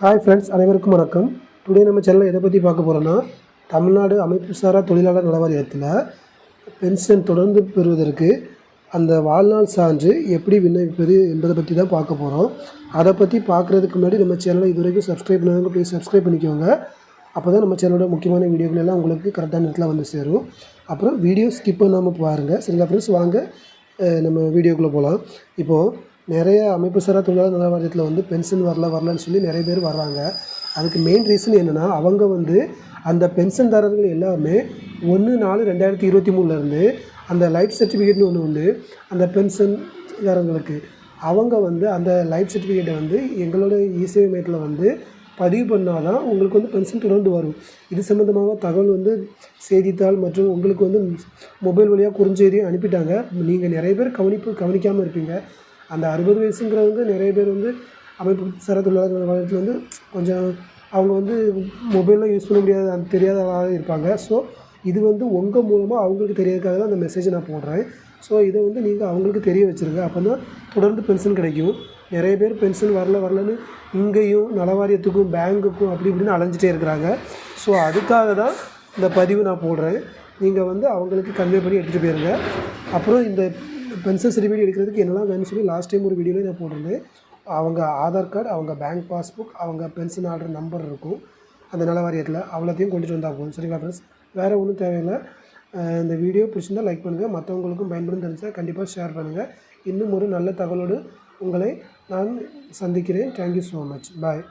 Hi friends அனைவருக்கும் வணக்கம். Today நம்ம சேனலில் எதை பற்றி பார்க்க போகிறோன்னா தமிழ்நாடு அமைப்பு சாரா தொழிலாளர் நலவாரியத்தில் பென்ஷன் தொடர்ந்து பெறுவதற்கு அந்த வாழ்நாள் சான்று எப்படி விண்ணப்பிப்பது என்பதை பற்றி தான் பார்க்க போகிறோம் அதை பற்றி பார்க்குறதுக்கு முன்னாடி நம்ம சேனலை இது வரைக்கும் சப்ஸ்கிரைப் பண்ணாங்க ப்ளீஸ் சப்ஸ்கிரைப் பண்ணிக்கோங்க. அப்போ தான் நம்ம சேனலோட முக்கியமான வீடியோக்கள் எல்லாம் உங்களுக்கு கரெக்டான நேரத்தில் வந்து சேரும். அப்புறம் வீடியோ ஸ்கிப் பண்ணாமல் பாருங்கள் சரிங்களா ஃப்ரெண்ட்ஸ் வாங்க நம்ம வீடியோக்குள்ளே போகலாம் இப்போது நிறைய அமைப்பு சாரா தொழிலாளர் நல வாரியத்தில் வந்து பென்ஷன் வரல வரலன்னு சொல்லி நிறைய பேர் வர்றாங்க. அதுக்கு மெயின் ரீசன் என்னென்னா அவங்க வந்து அந்த பென்ஷன்தாரர்கள் எல்லாமே ஒன்று நாலு ரெண்டாயிரத்தி இருபத்தி மூணுலேருந்து அந்த லைஃப் சர்டிஃபிகேட்னு ஒன்று உண்டு. அந்த பென்ஷன்தாரர்களுக்கு அவங்க வந்து அந்த லைஃப் சர்டிஃபிகேட்டை வந்து எங்களோட இசேவை மையத்தில் வந்து பதிவு பண்ணால் தான் உங்களுக்கு வந்து பென்ஷன் தொடர்ந்து வரும். இது சம்மந்தமாக தகவல் வந்து செய்தித்தாள் மற்றும் உங்களுக்கு வந்து மொபைல் வழியாக குறுஞ்செய்தி அனுப்பிட்டாங்க. நீங்கள் நிறைய பேர் கவனிப்பு கவனிக்காமல் இருப்பீங்க. அந்த அறுபது வயசுங்கிறவங்க நிறைய பேர் வந்து அமைப்பு சிற தொழிலாளர்கள் வளர்ச்சியில் வந்து கொஞ்சம் அவங்க வந்து மொபைல்லாம் யூஸ் பண்ண முடியாத அந்த இருப்பாங்க. ஸோ இது வந்து உங்கள் மூலமாக அவங்களுக்கு தெரியறதுக்காக தான் அந்த மெசேஜை நான் போடுறேன். ஸோ இதை வந்து நீங்கள் அவங்களுக்கு தெரிய வச்சுருங்க. அப்போ தான் தொடர்ந்து பென்ஷன் கிடைக்கும். நிறைய பேர் பென்ஷன் வரல வரலன்னு இங்கேயும் நலவாரியத்துக்கும் பேங்குக்கும் அப்படி இப்படின்னு அலைஞ்சிட்டே இருக்கிறாங்க. ஸோ அதுக்காக தான் இந்த பதிவு நான் போடுறேன். நீங்கள் வந்து அவங்களுக்கு கன்வே பண்ணி எடுத்துகிட்டு போயிருங்க. அப்புறம் இந்த பென்ஷன் சர்டிஃபிகேட் எடுக்கிறதுக்கு என்னெல்லாம் வேணும்னு சொல்லி லாஸ்ட் டைம் ஒரு வீடியோவில் நான் போட்டிருந்தேன். அவங்க ஆதார் கார்டு அவங்க பேங்க் பாஸ்புக் அவங்க பென்ஷன் ஆர்டர் நம்பர் இருக்கும். அந்த நல வாரியத்தில் அவ்வளோத்தையும் கொண்டுட்டு வந்தால் போதும். சரிங்களா ஃப்ரெண்ட்ஸ் வேறு ஒன்றும் தேவையில்லை. இந்த வீடியோ பிடிச்சிருந்தா லைக் பண்ணுங்கள் மற்றவங்களுக்கும் பயன்படும் தெரிஞ்சால் கண்டிப்பாக ஷேர் பண்ணுங்கள் இன்னும் ஒரு நல்ல தகவலோடு உங்களை நான் சந்திக்கிறேன். Thank you so much bye